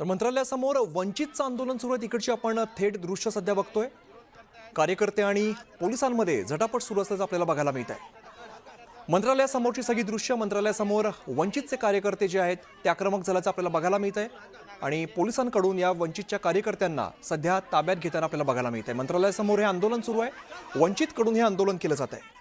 तर मंत्रालयासमोर वंचितचं आंदोलन सुरू आहे. तिकडची आपण थेट दृश्य सध्या बघतोय. कार्यकर्ते आणि पोलिसांमध्ये झटापट सुरू असल्याचं आपल्याला बघायला मिळत आहे मंत्रालयासमोरची सगळी दृश्य मंत्रालयासमोर वंचितचे कार्यकर्ते जे आहेत ते आक्रमक झाल्याचं आपल्याला बघायला मिळत आहे आणि पोलिसांकडून या वंचितच्या कार्यकर्त्यांना सध्या ताब्यात घेताना आपल्याला बघायला मिळत आहे मंत्रालयासमोर हे आंदोलन सुरू आहे. वंचितकडून हे आंदोलन केलं जात आहे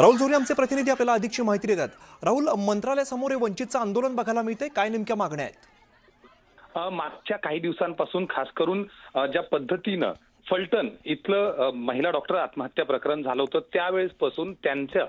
राहुल जोरे आमचे प्रतिनिधी आपल्याला अधिकची माहिती देतात. राहुल मंत्रालयासमोर हे वंचितचं आंदोलन बघायला मिळते काय नेमक्या मागण्या आहेत? मागच्या काही दिवसांपासून खास करून ज्या पद्धतीनं फलटण इथलं महिला डॉक्टर आत्महत्या प्रकरण झालं होतं त्यावेळेसपासून त्यांच्या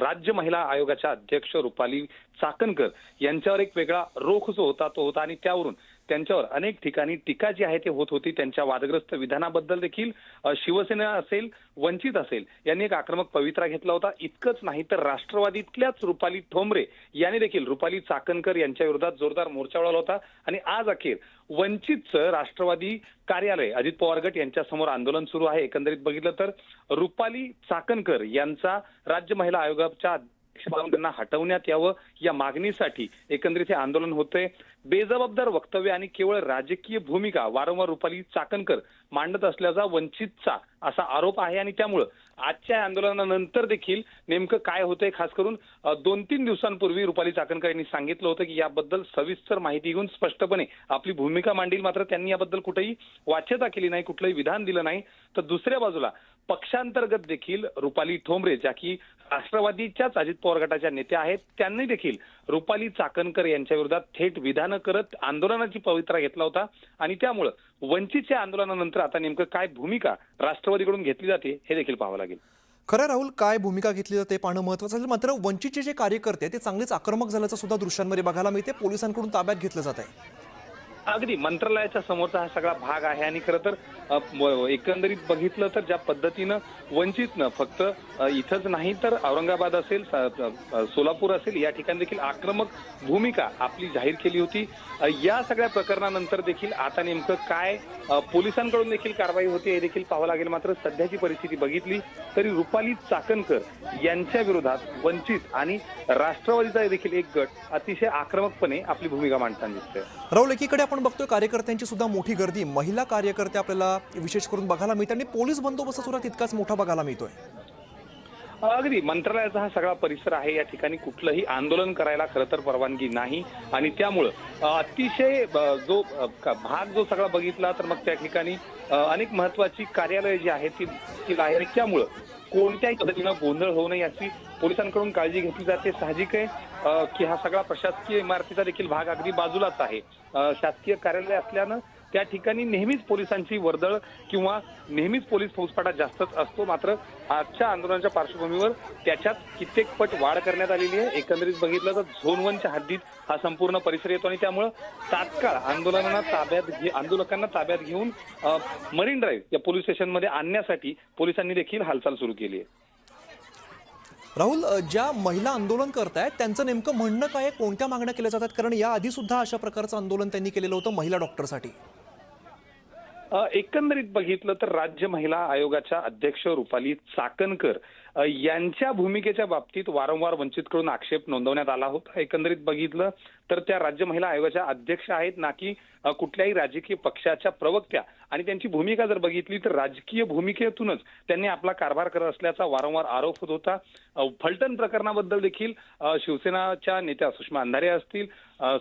राज्य महिला आयोगाच्या अध्यक्ष रुपाली चाकणकर यांच्यावर एक वेगळा रोख जो होता तो होता. आणि त्यावरून त्यांच्यावर अनेक ठिकाणी टीका जी आहे ती होत होती त्यांच्या वादग्रस्त विधानाबद्दल देखील शिवसेना असेल वंचित असेल यांनी एक आक्रमक पवित्रा घेतला होता. इतकंच नाही तर राष्ट्रवादीतल्याच रुपाली ठोंबरे यांनी देखील रुपाली चाकणकर यांच्या विरोधात जोरदार मोर्चा वळवला होता. आणि आज अखेर वंचितचं राष्ट्रवादी कार्यालय अजित पवार गट यांच्या समोर आंदोलन सुरू आहे. एकंदरीत बघितलं तर रुपाली चाकणकर यांचा राज्य महिला आयोगाच्या अध्यक्षपदावरून त्यांना हटवण्यात यावं या मागणीसाठी एकंदरीत हे आंदोलन होतंय. बेजबाबदार वक्तव्य आणि केवळ राजकीय भूमिका वारंवार रुपाली चाकणकर मांडत असल्याचा वंचितचा असा आरोप आहे आणि त्यामुळं आजच्या आंदोलनानंतर देखील नेमकं काय होतंय खास करून दोन तीन दिवसांपूर्वी रुपाली चाकणकर यांनी सांगितलं होतं की याबद्दल सविस्तर माहिती घेऊन स्पष्टपणे आपली भूमिका मांडील. मात्र त्यांनी याबद्दल कुठेही वाच्यता केली नाही कुठलंही विधान दिलं नाही. तर दुसऱ्या बाजूला पक्षांतर्गत देखील रुपाली ठोंबरे ज्या की राष्ट्रवादीच्याच अजित पवार गटाच्या नेत्या आहेत त्यांनी देखील रुपाली चाकणकर यांच्या विरोधात थेट विधानं करत आंदोलनाची पवित्रा घेतला होता. आणि त्यामुळं वंचितच्या आंदोलनानंतर आता नेमकं काय भूमिका राष्ट्रवादीकडून घेतली जाते हे देखील पाहावं लागेल. खरं राहुल काय भूमिका घेतली जाते पाहणं महत्वाचं असेल मात्र वंचितचे जे कार्यकर्ते ते चांगलेच आक्रमक झाल्याचं सुद्धा दृश्यांमध्ये बघायला मिळते पोलिसांकडून ताब्यात घेतलं जात आहे. अगदी मंत्रालयाच्या समोरचा हा सगळा भाग आहे. आणि खरं तर एकंदरीत बघितलं तर ज्या पद्धतीनं वंचितनं फक्त इथंच नाही तर औरंगाबाद असेल सोलापूर असेल या ठिकाणी देखील आक्रमक भूमिका आपली जाहीर केली होती. या सगळ्या प्रकरणानंतर देखील आता नेमकं काय पोलिसांकडून देखील कारवाई होते हे देखील पाहावं लागेल. मात्र सध्याची परिस्थिती बघितली तरी रुपाली चाकणकर यांच्या विरोधात वंचित आणि राष्ट्रवादीचा देखील एक गट अतिशय आक्रमकपणे आपली भूमिका मांडताना दिसतोय. राहुल एकीकडे आपण आपण बघतोय कार्यकर्त्यांची सुद्धा मोठी गर्दी. महिला कार्यकर्ते आपल्याला विशेष करून बघायला मिळते आणि पोलीस बंदोबस्त सुद्धा तितकाच मोठा बघायला मिळतोय. अगदी. मंत्रालयाचा हा सगळा परिसर आहे. या ठिकाणी कुठलंही आंदोलन करायला खरं तर परवानगी नाही. आणि त्यामुळं अतिशय जो भाग जो सगळा बघितला तर मग त्या ठिकाणी अनेक महत्वाची कार्यालय जी आहेत ती बाहेर त्यामुळं कोणत्याही पद्धतीनं गोंधळ होऊ नये याची पोलिसांकडून काळजी घेतली जाते. साहजिक आहे की हा सगळा प्रशासकीय इमारतीचा देखील भाग अगदी बाजूलाच आहे. शासकीय कार्यालय असल्यानं त्या ठिकाणी नेहमीच पोलिसांची वर्दळ किंवा नेहमीच पोलीस फौजफाटा जास्तच असतो. मात्र आजच्या आंदोलनाच्या पार्श्वभूमीवर त्याच्यात कित्येक पट वाढ करण्यात आलेली आहे. एकंदरीत बघितलं तर झोन वनच्या हद्दीत हा संपूर्ण परिसर येतो आणि त्यामुळं तात्काळ आंदोलनांना ताब्यात घे आंदोलकांना ताब्यात घेऊन मरीन ड्राईव्ह या पोलीस स्टेशनमध्ये आणण्यासाठी पोलिसांनी देखील हालचाल सुरू केली आहे. राहुल ज्या महिला आंदोलन करतायत त्यांचं नेमकं म्हणणं काय कोणत्या मागण्या केल्या जातात? कारण या आधी सुद्धा अशा प्रकारचं आंदोलन त्यांनी केलेलं होतं महिला डॉक्टरसाठी. एकंदरीत बघितलं तर राज्य महिला आयोगाच्या अध्यक्ष रुपाली चाकणकर यांच्या भूमिकेच्या बाबतीत वारंवार वंचितकडून आक्षेप नोंदवण्यात आला होता. एकंदरीत बघितलं तर त्या राज्य महिला आयोगाच्या अध्यक्ष आहेत ना की कुठल्याही राजकीय पक्षाच्या प्रवक्त्या. आणि त्यांची भूमिका जर बघितली तर राजकीय भूमिकेतूनच त्यांनी आपला कारभार करत असल्याचा वारंवार आरोप होत होता. फलटण प्रकरणाबद्दल देखील शिवसेनाच्या नेत्या सुषमा अंधारे असतील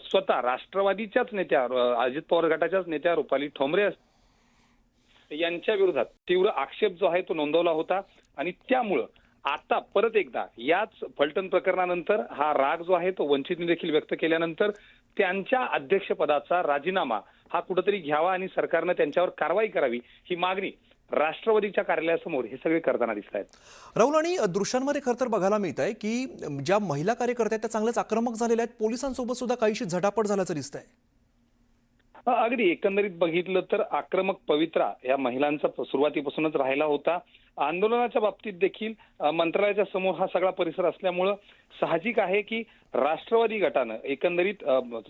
स्वतः राष्ट्रवादीच्याच नेत्या अजित पवार गटाच्याच नेत्या रुपाली ठोंबरे असतील. यांच्या विरोधात तीव्र आक्षेप जो आहे तो नोंदवला होता. आणि त्यामुळं आता परत एकदा याच फलटण प्रकरणानंतर हा राग जो आहे तो वंचितने देखील व्यक्त केल्यानंतर त्यांच्या अध्यक्षपदाचा राजीनामा हा कुठंतरी घ्यावा आणि सरकारनं त्यांच्यावर कारवाई करावी ही मागणी राष्ट्रवादीच्या कार्यालयासमोर हे सगळे करताना दिसत आहेत. राहुल आणि दृश्यांमध्ये खर तर बघायला मिळत आहे की ज्या महिला कार्यकर्त्या आहेत त्या चांगल्याच आक्रमक झालेल्या आहेत. पोलिसांसोबत सुद्धा काहीशी झटापट झाल्याचं दिसतंय. आहे अगदी. एकंदरीत बघितलं तर आक्रमक पवित्रा या महिलांचा सुरुवातीपासूनच राहिला होता. आंदोलनाच्या बाबतीत देखील मंत्रालयाच्या समोर हा सगळा परिसर असल्यामुळं साहजिक आहे की राष्ट्रवादी गटानं एकंदरीत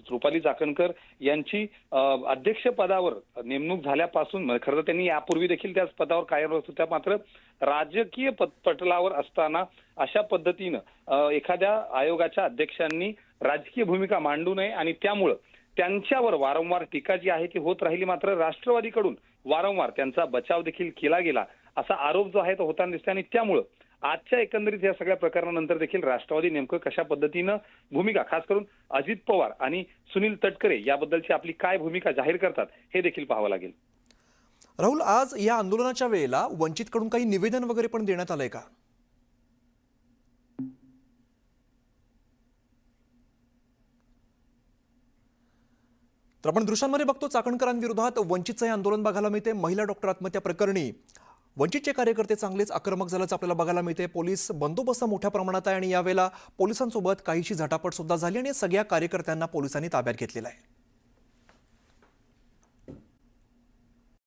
रुपाली चाकणकर यांची अध्यक्षपदावर नेमणूक झाल्यापासून म्हणजे खरं तर त्यांनी यापूर्वी देखील त्याच पदावर कार्यरत होत्या मात्र राजकीय पटलावर असताना अशा पद्धतीनं एखाद्या आयोगाच्या अध्यक्षांनी राजकीय भूमिका मांडू नये आणि त्यामुळं त्यांच्यावर वारंवार टीका जी आहे ती होत राहिली मात्र राष्ट्रवादीकडून वारंवार त्यांचा बचाव देखील केला गेला असा आरोप जो आहे तो होताना दिसतोय आणि त्यामुळं आजच्या एकंदरीत या सगळ्या प्रकरणानंतर देखील राष्ट्रवादी नेमकं कशा पद्धतीनं भूमिका खास करून अजित पवार आणि सुनील तटकरे याबद्दलची आपली काय भूमिका जाहीर करतात हे देखील पाहावं लागेल. राहुल आज या आंदोलनाच्या वेळेला वंचितकडून काही निवेदन वगैरे पण देण्यात आलंय का? तर आपण दृश्यांमध्ये बघतो चाकणकरांविरोधात वंचितचं हे आंदोलन बघायला मिळते. महिला डॉक्टर आत्महत्या प्रकरणी वंचितचे कार्यकर्ते चांगलेच आक्रमक झाल्याचं आपल्याला बघायला मिळते. पोलीस बंदोबस्त मोठ्या प्रमाणात आहे आणि यावेळेला पोलिसांसोबत काहीशी झटापट सुद्धा झाली आणि सगळ्या कार्यकर्त्यांना पोलिसांनी ताब्यात घेतलेला आहे.